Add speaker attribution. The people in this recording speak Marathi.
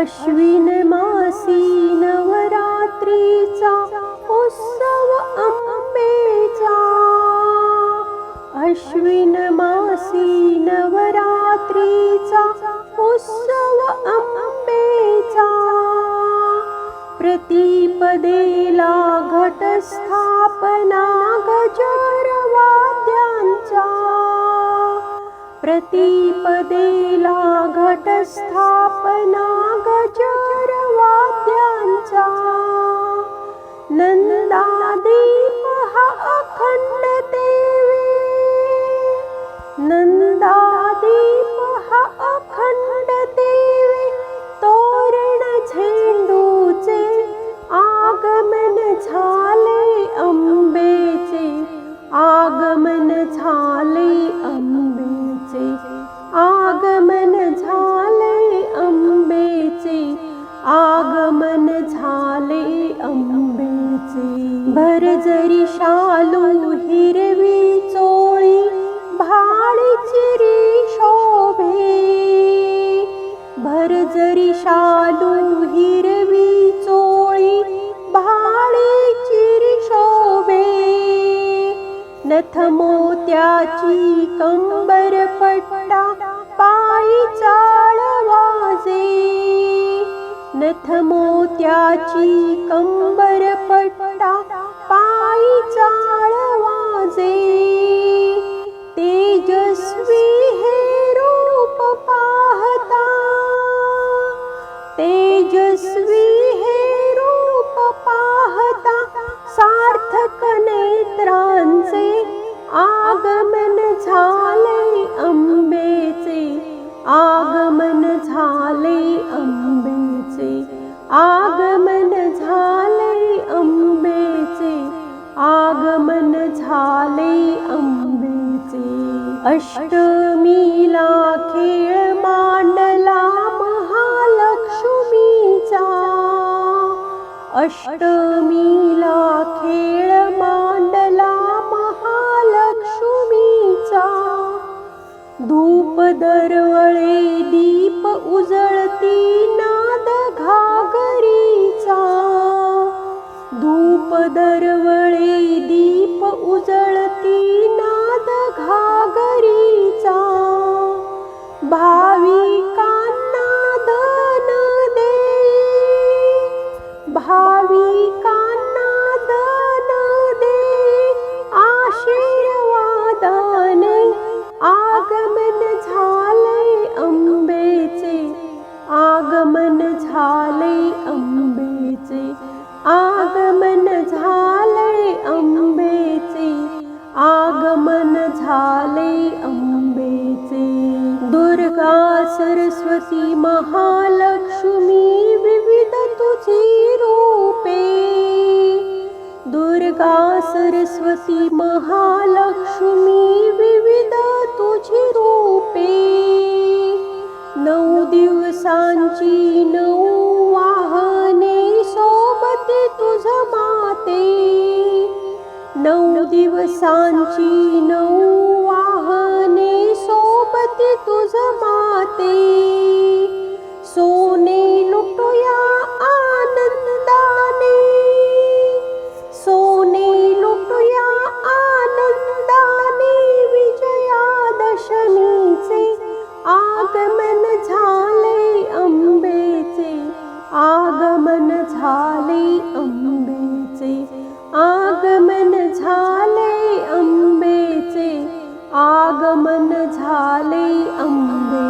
Speaker 1: अश्विन मासी नवरात्रीचा उत्सव अंबेचा अश्विन मासी नवरात्रीचा उत्सव अंबेचा प्रतिपदेला घटस्थापना गजरवाद्यांचा प्रतिपदे घटस्थापना गरवाप् भर जरी शालू हिरवी चोळी भाळी चिरी शोभे. भरजरी शालू हिरवी चोळी भाळी चिरी शोभे. नथ मोत्याची कंबर पट्टा पायी चाळ वाजे. नथ मोत्याची कंबर पट्टा पायी चाळ वाजे. तेजस्वी अष्टमीला खेळ मांडला महालक्ष्मीचा. अष्टमी भाविका दिवसांची नऊ वाहने सोबत तुझ माते. नऊ दिवसांची नऊ वाहने सोबती तुझ माते. अंबेचे आगमन झाले अंबेचे